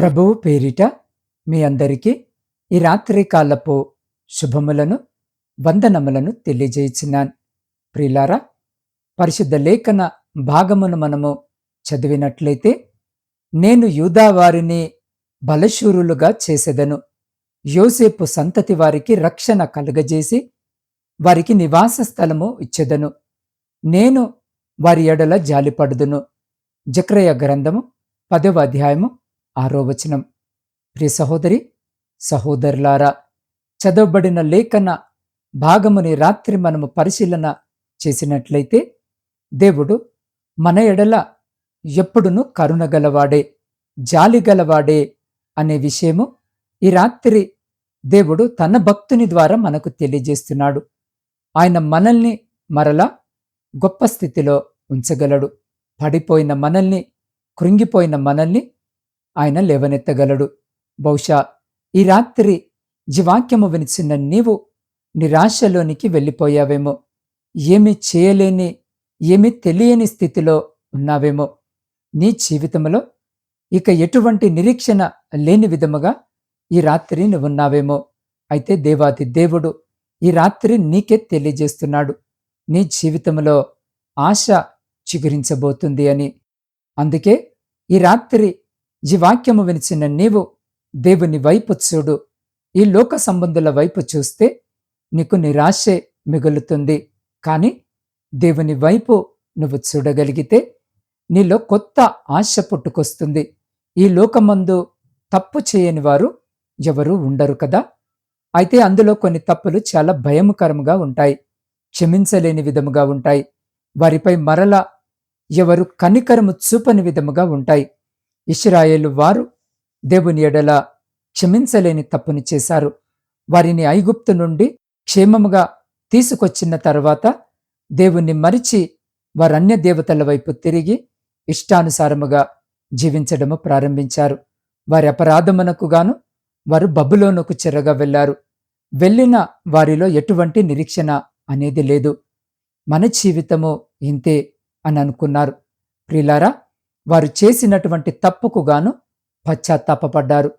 ప్రభువు పేరిట మీ అందరికీ ఈ రాత్రి కాలపు శుభములను వందనములను తెలియజేయుచున్నాను ప్రిలారా పరిశుద్ధ లేఖన భాగమును మనము చదివినట్లయితే నేను యూదా వారిని బలశూరులుగా చేసేదను. యోసేపు సంతతి వారికి రక్షణ కలుగజేసి వారికి నివాస స్థలము ఇచ్చెదను. నేను వారి ఎడల జాలిపడుదును. జక్రయ గ్రంథము పదవ అధ్యాయము ఆరో వచనం ప్రియ సహోదరి సహోదరులారా చదవబడిన లేఖన భాగముని రాత్రి మనము పరిశీలన చేసినట్లయితే దేవుడు మన ఎడల ఎప్పుడును కరుణగలవాడే జాలిగలవాడే అనే విషయము ఈ రాత్రి దేవుడు తన భక్తుని ద్వారా మనకు తెలియజేస్తున్నాడు. ఆయన మనల్ని మరలా గొప్ప స్థితిలో ఉంచగలడు. పడిపోయిన మనల్ని కృంగిపోయిన మనల్ని ఆయన లేవనెత్తగలడు. బహుశా ఈ రాత్రి జీవాక్యము వినిచిన నీవు నిరాశలోనికి వెళ్ళిపోయావేమో. ఏమి చేయలేని ఏమి తెలియని స్థితిలో ఉన్నావేమో. నీ జీవితంలో ఇక ఎటువంటి నిరీక్షణ లేని విధముగా ఈ రాత్రి నువ్వున్నావేమో. అయితే దేవాది దేవుడు ఈ రాత్రి నీకే తెలియజేస్తున్నాడు. నీ జీవితంలో ఆశ చిగురించబోతుంది అని. అందుకే ఈ రాత్రి ఈ వాక్యము వినిచిన నీవు దేవుని వైపు చూడు. ఈ లోక సంబంధుల వైపు చూస్తే నీకు నిరాశే మిగులుతుంది. కానీ దేవుని వైపు నువ్వు చూడగలిగితే నీలో కొత్త ఆశ పుట్టుకొస్తుంది. ఈ లోకమందు తప్పు చేయని వారు ఎవరు ఉండరు కదా? అయితే అందులో కొన్ని తప్పులు చాలా భయముకరముగా ఉంటాయి క్షమించలేని విధముగా ఉంటాయి. వారిపై మరల ఎవరు కనికరము చూపని విధముగా ఉంటాయి. ఇస్రాయేలు వారు దేవుని ఎడల క్షమించలేని తప్పుని చేశారు. వారిని ఐగుప్తు నుండి క్షేమముగా తీసుకొచ్చిన తర్వాత దేవుణ్ణి మరిచి వారన్య దేవతల వైపు తిరిగి ఇష్టానుసారముగా జీవించడము ప్రారంభించారు. వారి అపరాధమునకు గాను వారు బబులోనుకు చెరగా వెళ్ళారు వెళ్ళిన వారిలో ఎటువంటి నిరీక్షణ అనేది లేదు. మన జీవితము ఇంతే అని అనుకున్నారు. ప్రిలారా వారు చేసినటువంటి తప్పుకు గాను పశ్చాత్తాపడ్డారు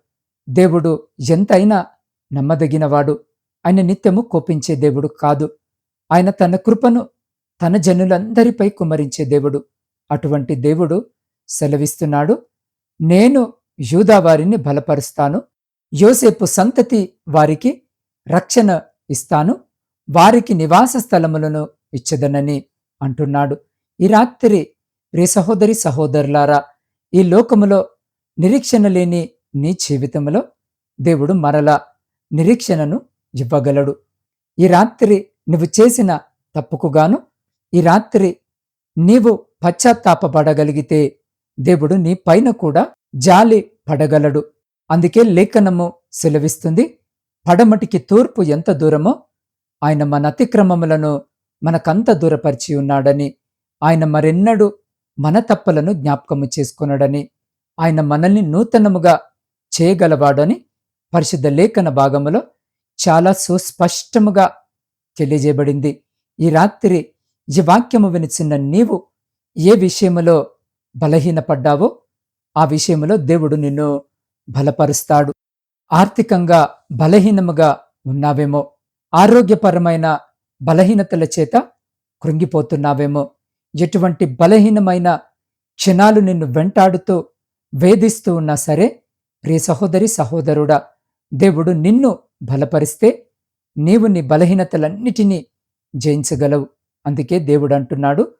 దేవుడు ఎంతైనా నమ్మదగినవాడు. ఆయన నిత్యము కోపించే దేవుడు కాదు. ఆయన తన కృపను తన జనులందరిపై కుమరించే దేవుడు. అటువంటి దేవుడు సెలవిస్తున్నాడు. నేను యూదావారిని బలపరుస్తాను. యోసేపు సంతతి వారికి రక్షణ ఇస్తాను. వారికి నివాస స్థలములను ఇచ్చదనని అంటున్నాడు. ఈ రాత్రి ప్రియ సహోదరి సహోదరులారా ఈ లోకములో నిరీక్షణ లేని నీ జీవితంలో దేవుడు మరల నిరీక్షణను ఇవ్వగలడు. ఈ రాత్రి నువ్వు చేసిన తప్పుకుగాను ఈ రాత్రి నీవు పశ్చాత్తాపడగలిగితే దేవుడు నీ పైన కూడా జాలి పడగలడు. అందుకే లేఖనము సెలవిస్తుంది పడమటికి తూర్పు ఎంత దూరమో ఆయన మన అతిక్రమములను మనకంత దూరపరిచి ఉన్నాడని ఆయన మరెన్నడూ మన తప్పలను జ్ఞాపకము చేసుకున్నాడని ఆయన మనల్ని నూతనముగా చేయగలవాడని పరిశుద్ధ లేఖన భాగములో చాలా సుస్పష్టముగా తెలియజేయబడింది. ఈ రాత్రి ఈ వాక్యము వినిచిన నీవు ఏ విషయములో బలహీనపడ్డావో ఆ విషయంలో దేవుడు నిన్ను బలపరుస్తాడు. ఆర్థికంగా బలహీనముగా ఉన్నావేమో ఆరోగ్యపరమైన బలహీనతల చేత కృంగిపోతున్నావేమో ఎటువంటి బలహీనమైన క్షణాలు నిన్ను వెంటాడుతూ వేధిస్తూ ఉన్నా సరే ప్రియ సహోదరి సహోదరుడా దేవుడు నిన్ను బలపరిస్తే నీవు నీ బలహీనతలన్నిటినీ జయించగలవు. అందుకే దేవుడు అంటున్నాడు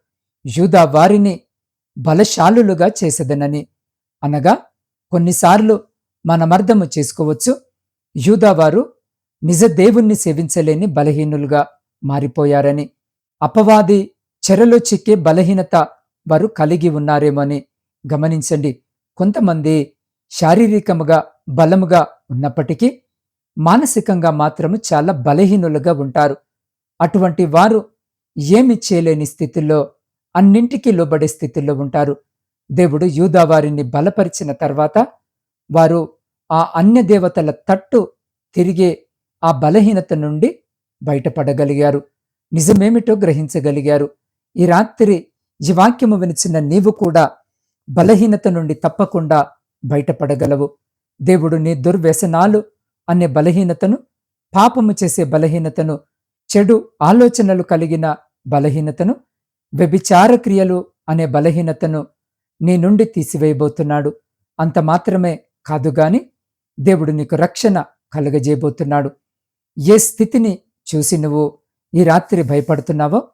యూదా వారిని బలశాలులుగా చేసేదనని. అనగా కొన్నిసార్లు మనమర్థము చేసుకోవచ్చు. యూదావారు నిజ దేవుణ్ణి సేవించలేని బలహీనులుగా మారిపోయారని. అపవాది చెరలో చిక్కే బలహీనత వారు కలిగి ఉన్నారేమని గమనించండి. కొంతమంది శారీరకముగా బలముగా ఉన్నప్పటికీ మానసికంగా మాత్రము చాలా బలహీనులుగా ఉంటారు. అటువంటి వారు ఏమి చేయలేని స్థితిలో అన్నింటికీ లోబడే స్థితిలో ఉంటారు. దేవుడు యూదా వారిని బలపరిచిన తర్వాత వారు ఆ అన్య దేవతల తట్టు తిరిగే ఆ బలహీనత నుండి బయటపడగలిగారు. నిజమేమిటో గ్రహించగలిగారు. ఈ రాత్రి ఈ వాక్యము వినిచిన నీవు కూడా బలహీనత నుండి తప్పకుండా బయటపడగలవు. దేవుడు నీ దుర్వ్యసనాలు అనే బలహీనతను పాపము చేసే బలహీనతను చెడు ఆలోచనలు కలిగిన బలహీనతను వ్యభిచార క్రియలు అనే బలహీనతను నీ నుండి తీసివేయబోతున్నాడు. అంత మాత్రమే కాదు గాని దేవుడు నీకు రక్షణ కలుగజేయబోతున్నాడు. ఏ స్థితిని చూసి నువ్వు ఈ రాత్రి భయపడుతున్నావో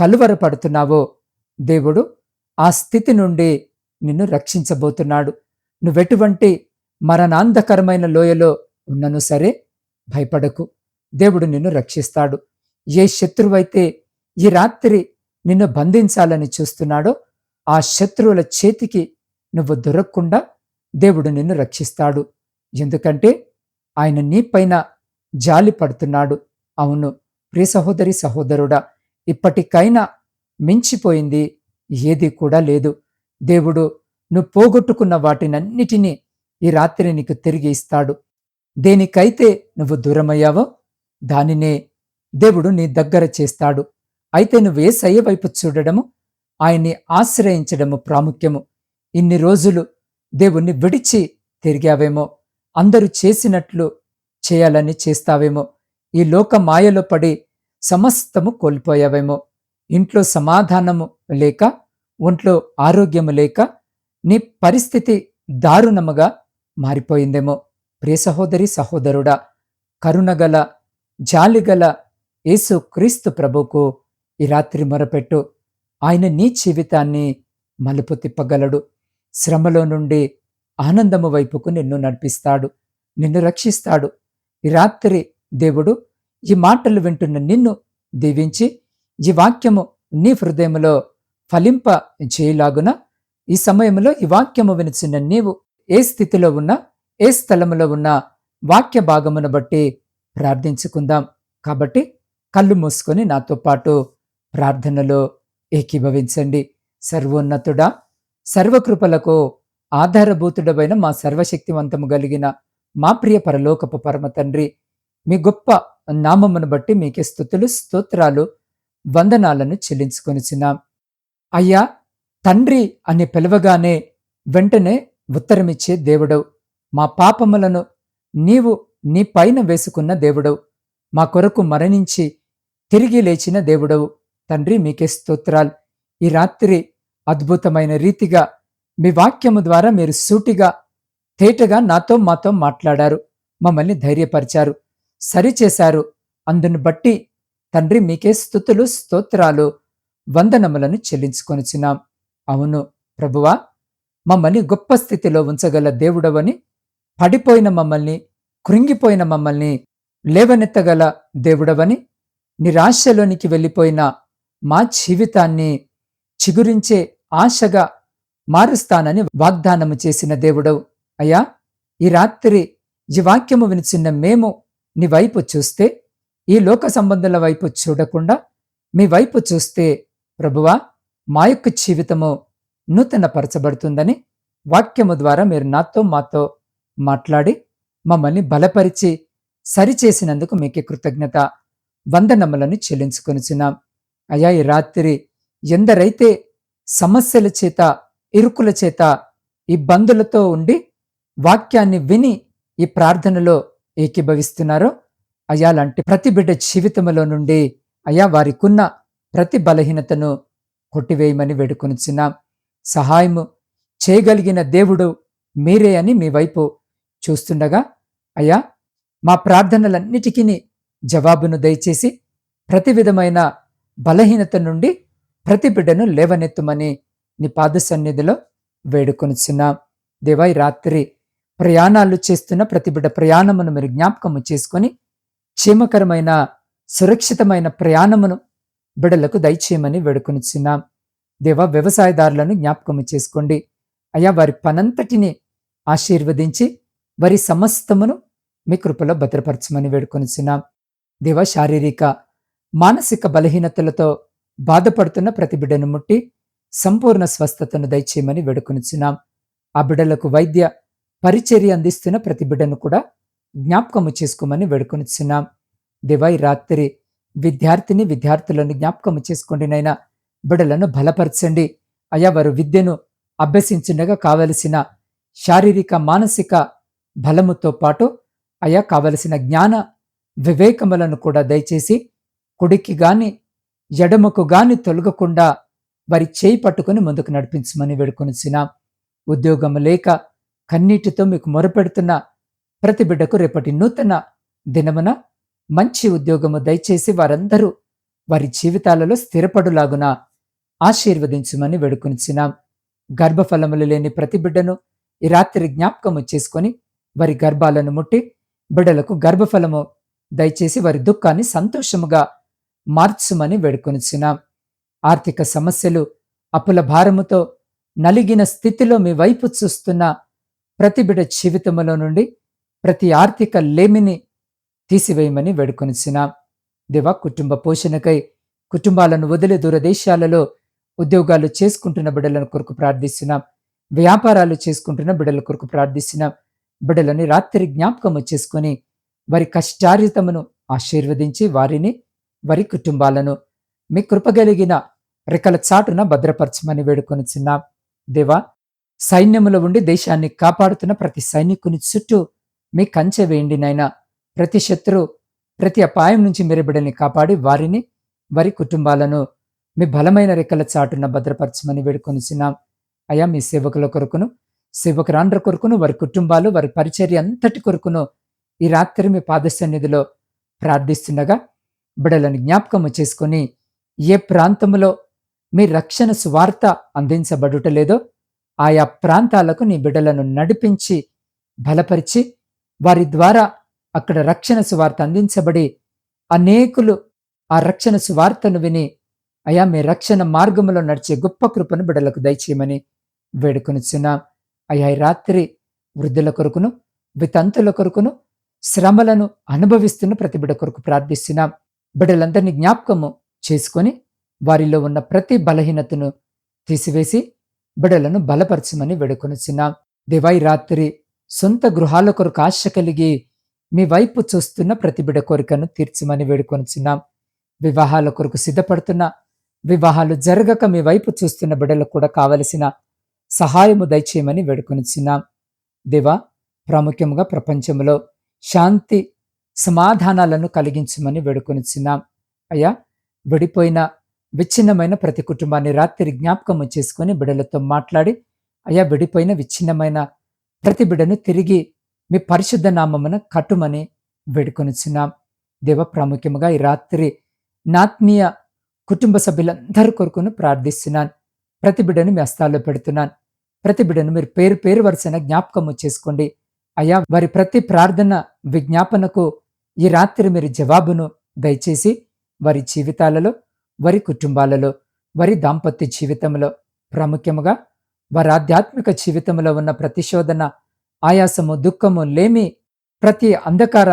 కలువరపడుతున్నావో. దేవుడు ఆ స్థితి నుండి నిన్ను రక్షించబోతున్నాడు. నువ్వెటువంటి మరణాంధకరమైన లోయలో ఉన్నను సరే భయపడకు. దేవుడు నిన్ను రక్షిస్తాడు. ఏ శత్రువైతే ఈ రాత్రి నిన్ను బంధించాలని చూస్తున్నాడో ఆ శత్రువుల చేతికి నువ్వు దొరకకుండా దేవుడు నిన్ను రక్షిస్తాడు. ఎందుకంటే ఆయన నీపైన జాలి పడుతున్నాడు అవును ప్రియ సహోదరి సహోదరుడా ఇప్పటికైనా మించిపోయింది ఏది కూడా లేదు. దేవుడు నువ్వు పోగొట్టుకున్న వాటినన్నిటినీ ఈ రాత్రి నీకు తిరిగి ఇస్తాడు. దేనికైతే నువ్వు దూరమయ్యావో దానినే దేవుడు నీ దగ్గర చేస్తాడు. అయితే నువ్వు ఏసయ్య వైపు చూడడము ఆయన్ని ఆశ్రయించడము ప్రాముఖ్యము. ఇన్ని రోజులు దేవుణ్ణి విడిచి తిరిగావేమో అందరూ చేసినట్లు చేయాలని చేస్తావేమో. ఈ లోక మాయలో పడి సమస్తము కోల్పోయావేమో. ఇంట్లో సమాధానము లేక ఒంట్లో ఆరోగ్యము లేక నీ పరిస్థితి దారుణముగా మారిపోయిందేమో. ప్రియ సహోదరి సహోదరుడా కరుణగల జాలిగల యేసు క్రీస్తు ప్రభుకు ఈ రాత్రి మొరపెట్టు. ఆయన నీ జీవితాన్ని మలుపు తిప్పగలడు. శ్రమలో నుండి ఆనందము వైపుకు నిన్ను నడిపిస్తాడు. నిన్ను రక్షిస్తాడు. ఈ రాత్రి దేవుడు ఈ మాటలు వింటున్న నిన్ను దీవించి ఈ వాక్యము నీ హృదయములో ఫలింప చేయలాగున ఈ సమయంలో ఈ వాక్యము వినిచిన నీవు ఏ స్థితిలో ఉన్నా ఏ స్థలములో ఉన్నా వాక్య భాగమును బట్టి ప్రార్థించుకుందాం. కాబట్టి కళ్ళు మూసుకొని నాతో పాటు ప్రార్థనలో ఏకీభవించండి. సర్వోన్నతుడా సర్వకృపలకు ఆధారభూతుడమైన మా సర్వశక్తివంతము కలిగిన మా ప్రియ పరలోకపు పరమ తండ్రి మీ గొప్ప నామమును బట్టి మీకే స్థుతులు స్తోత్రాలు వందనాలను చెల్లించుకొనిచున్నాం. అయ్యా తండ్రి అని పిలవగానే వెంటనే ఉత్తరమిచ్చే దేవుడవు. మా పాపములను నీవు నీ పైన వేసుకున్న దేవుడవు. మా కొరకు మరణించి తిరిగి లేచిన దేవుడవు. తండ్రి మీకే స్తోత్రాలు. ఈ రాత్రి అద్భుతమైన రీతిగా మీ వాక్యము ద్వారా మీరు సూటిగా తేటగా నాతో మాతో మాట్లాడారు. మమ్మల్ని ధైర్యపరిచారు. సరిచేశారు. అందును బట్టి తండ్రి మీకే స్థుతులు స్తోత్రాలు వందనములను చెల్లించుకొనిచున్నాం. అవును ప్రభువా మమ్మల్ని గొప్ప స్థితిలో ఉంచగల దేవుడవని పడిపోయిన మమ్మల్ని కృంగిపోయిన మమ్మల్ని లేవనెత్తగల దేవుడవని నిరాశలోనికి వెళ్ళిపోయిన మా జీవితాన్ని చిగురించే ఆశగా మారుస్తానని వాగ్దానము చేసిన దేవుడవు. అయ్యా ఈ రాత్రి ఈ వాక్యము వినిచిన్న మేము నీ వైపు చూస్తే ఈ లోక సంబంధాల వైపు చూడకుండా మీ వైపు చూస్తే ప్రభువా మా యొక్క జీవితము నూతనపరచబడుతుందని వాక్యము ద్వారా మీరు నాతో మాతో మాట్లాడి మమ్మల్ని బలపరిచి సరిచేసినందుకు మీకే కృతజ్ఞత వందనములను చెల్లించుకొనిచున్నాం. అయ్యా ఈ రాత్రి ఎందరైతే సమస్యల చేత ఇరుకుల చేత ఇబ్బందులతో ఉండి వాక్యాన్ని విని ఈ ప్రార్థనలో ఏకీభవిస్తున్నారో? అయా లాంటి ప్రతి బిడ్డ జీవితంలో నుండి అయా వారికున్న ప్రతి బలహీనతను కొట్టివేయమని వేడుకొనిచున్నాం. సహాయము చేయగలిగిన దేవుడు మీరే అని మీ వైపు చూస్తుండగా అయ్యా మా ప్రార్థనలన్నిటికీ జవాబును దయచేసి ప్రతి విధమైన బలహీనత నుండి ప్రతి బిడ్డను లేవనెత్తుమని నీ పాద సన్నిధిలో వేడుకొనిచున్నాం. దేవాయి రాత్రి ప్రయాణాలు చేస్తున్న ప్రతి బిడ్డ ప్రయాణమును మీరు జ్ఞాపకము చేసుకొని క్షేమకరమైన సురక్షితమైన ప్రయాణమును బిడలకు దయచేయమని వేడుకొనిచున్నాం. దేవ వ్యవసాయదారులను జ్ఞాపకము చేసుకోండి. అయా వారి పనంతటిని ఆశీర్వదించి వారి సమస్తమును మీ కృపలో భద్రపరచమని వేడుకొనిచున్నాం. దేవ శారీరక మానసిక బలహీనతలతో బాధపడుతున్న ప్రతి బిడ్డను ముట్టి సంపూర్ణ స్వస్థతను దయచేయమని వేడుకొనిచున్నాం. ఆ బిడ్డలకు వైద్య పరిచర్య అందిస్తున్న ప్రతి బిడ్డను కూడా జ్ఞాపకము చేసుకోమని వేడుకొనిచున్నాం. దివై రాత్రి విద్యార్థిని విద్యార్థులను జ్ఞాపకము చేసుకోండి నైనా బిడ్డలను బలపరచండి. అయా వారు విద్యను అభ్యసించుండగా కావలసిన శారీరక మానసిక బలముతో పాటు అయా కావలసిన జ్ఞాన వివేకములను కూడా దయచేసి కుడికి గాని ఎడమకు గాని తొలగకుండా వారి చేయి పట్టుకుని ముందుకు నడిపించమని వేడుకొనిచ్చినాం ఉద్యోగం లేక కన్నీటితో మీకు మొరపెడుతున్న ప్రతి బిడ్డకు రేపటి నూతన దినమున మంచి ఉద్యోగము దయచేసి వారందరూ వారి జీవితాలలో స్థిరపడులాగున ఆశీర్వదించమని వేడుకొనిచ్చినాం గర్భఫలములు లేని ప్రతి బిడ్డను ఈ రాత్రి జ్ఞాపకము చేసుకొని వారి గర్భాలను ముట్టి బిడ్డలకు గర్భఫలము దయచేసి వారి దుఃఖాన్ని సంతోషముగా మార్చుమని వేడుకొనిచ్చినాం ఆర్థిక సమస్యలు అప్పుల భారముతో నలిగిన స్థితిలో మీ వైపు చూస్తున్న ప్రతి బిడ జీవితములో నుండి ప్రతి ఆర్థిక లేమిని తీసివేయమని వేడుకొనిచ్చినాం దేవా కుటుంబ పోషణకై కుటుంబాలను వదిలి దూరదేశాలలో ఉద్యోగాలు చేసుకుంటున్న బిడ్డలను కొరకు ప్రార్థిస్తున్నాం. వ్యాపారాలు చేసుకుంటున్న బిడ్డల కొరకు ప్రార్థిస్తున్నాం. బిడ్డలని రాత్రి జ్ఞాపకము చేసుకొని వారి కష్టార్జితమును ఆశీర్వదించి వారిని వారి కుటుంబాలను మీ కృపగలిగిన రెక్కల చాటున భద్రపరచమని వేడుకొనిచున్నాం. దేవా సైన్యములో ఉండి దేశాన్ని కాపాడుతున్న ప్రతి సైనికుని చుట్టూ మీ కంచె వేయండి నాయన. ప్రతి శత్రు ప్రతి అపాయం నుంచి మీరు బిడ్డల్ని కాపాడి వారిని వారి కుటుంబాలను మీ బలమైన రెక్కల చాటున భద్రపరచమని వేడుకొనిచున్నాం. అయా మీ సేవకుల కొరకును సేవకురాండ్ర కొరకును వారి కుటుంబాలు వారి పరిచర్య అంతటి కొరకును ఈ రాత్రి మీ పాదసన్నిధిలో ప్రార్థిస్తుండగా బిడలను జ్ఞాపకము చేసుకొని ఏ ప్రాంతంలో మీ రక్షణ సువార్త అందించబడుటలేదో ఆయా ప్రాంతాలకు నీ బిడ్డలను నడిపించి బలపరిచి వారి ద్వారా అక్కడ రక్షణ సువార్త అందించబడి అనేకులు ఆ రక్షణ సువార్తను విని అయా మీ రక్షణ మార్గంలో నడిచే గొప్ప కృపను బిడలకు దయచేయమని వేడుకొనిచున్నాం. అయా రాత్రి వృద్ధుల కొరకును వితంతుల కొరకును శ్రమలను అనుభవిస్తున్న ప్రతి బిడ కొరకు ప్రార్థిస్తున్నాం. బిడ్డలందరినీ జ్ఞాపకము చేసుకొని వారిలో ఉన్న ప్రతి బలహీనతను తీసివేసి బిడలను బలపరచమని వేడుకొనిచిన దేవాయి రాత్రి సొంత గృహాల కొరకు ఆశ కలిగి మీ వైపు చూస్తున్న ప్రతి బిడ కోరికను తీర్చమని వేడుకొనిచున్నాం. వివాహాల కొరకు సిద్ధపడుతున్న. వివాహాలు జరగక మీ వైపు చూస్తున్న బిడలకు కూడా కావలసిన సహాయము దయచేయమని వేడుకొనిచున్నాం. దేవా ప్రాముఖ్యంగా ప్రపంచంలో శాంతి సమాధానాలను కలిగించమని వేడుకొనిచున్నాం. అయ్యా విడిపోయిన విచ్ఛిన్నమైన ప్రతి కుటుంబాన్ని రాత్రి జ్ఞాపకము చేసుకుని బిడలతో మాట్లాడి అయా విడిపోయిన విచ్ఛిన్నమైన ప్రతి బిడను తిరిగి మీ పరిశుద్ధ నామమున కట్టుమని వేడుకొనిచున్నాం. దేవ ప్రాముఖ్యముగా ఈ రాత్రి నాత్మీయ కుటుంబ సభ్యులందరి కొరకును ప్రార్థిస్తున్నాను ప్రతి బిడ్డను మీ హస్తాల్లో పెడుతున్నాను ప్రతి బిడ్డను మీరు పేరు పేరు వరుసన జ్ఞాపకము చేసుకోండి. అయ్యా వారి ప్రతి ప్రార్థన విజ్ఞాపనకు ఈ రాత్రి మీరు జవాబును దయచేసి వారి జీవితాలలో వారి కుటుంబాలలో వారి దాంపత్య జీవితంలో ప్రాముఖ్యముగా వారి ఆధ్యాత్మిక జీవితంలో ఉన్న ప్రతిశోధన ఆయాసము దుఃఖము లేమి ప్రతి అంధకార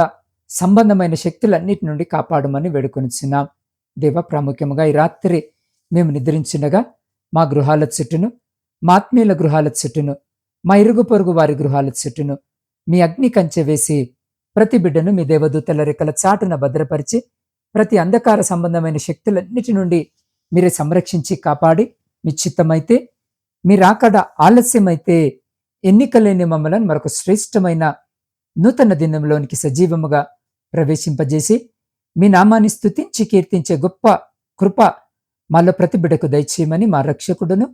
సంబంధమైన శక్తులన్నిటి నుండి కాపాడమని వేడుకొనిచున్నాం. దేవ ప్రాముఖ్యముగా ఈ రాత్రి మేము నిద్రించుండగా మా గృహాల చుట్టూను మా ఆత్మీయుల గృహాల చుట్టూను మా ఇరుగు పొరుగు వారి గృహాల చుట్టూను మీ అగ్ని కంచె వేసి ప్రతి బిడ్డను మీ దేవదూతల రెక్కల చాటున భద్రపరిచి ప్రతి అంధకార సంబంధమైన శక్తులన్నిటి నుండి మీరే సంరక్షించి కాపాడి మీ చిత్తమైతే మీ రాకడ ఆలస్యమైతే ఎన్నికలేని మమ్మలను మరొక శ్రేష్టమైన నూతన దినంలోనికి సజీవముగా ప్రవేశింపజేసి మీ నామాన్ని స్తుతించి కీర్తించే గొప్ప కృప మాలో ప్రతి బిడకు దయచేయమని మా రక్షకుడును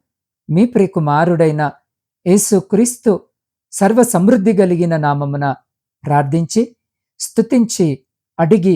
మీ ప్రియకుమారుడైన యేసు క్రీస్తు సర్వ సమృద్ధి కలిగిన నామమున ప్రార్థించి స్తుతించి అడిగి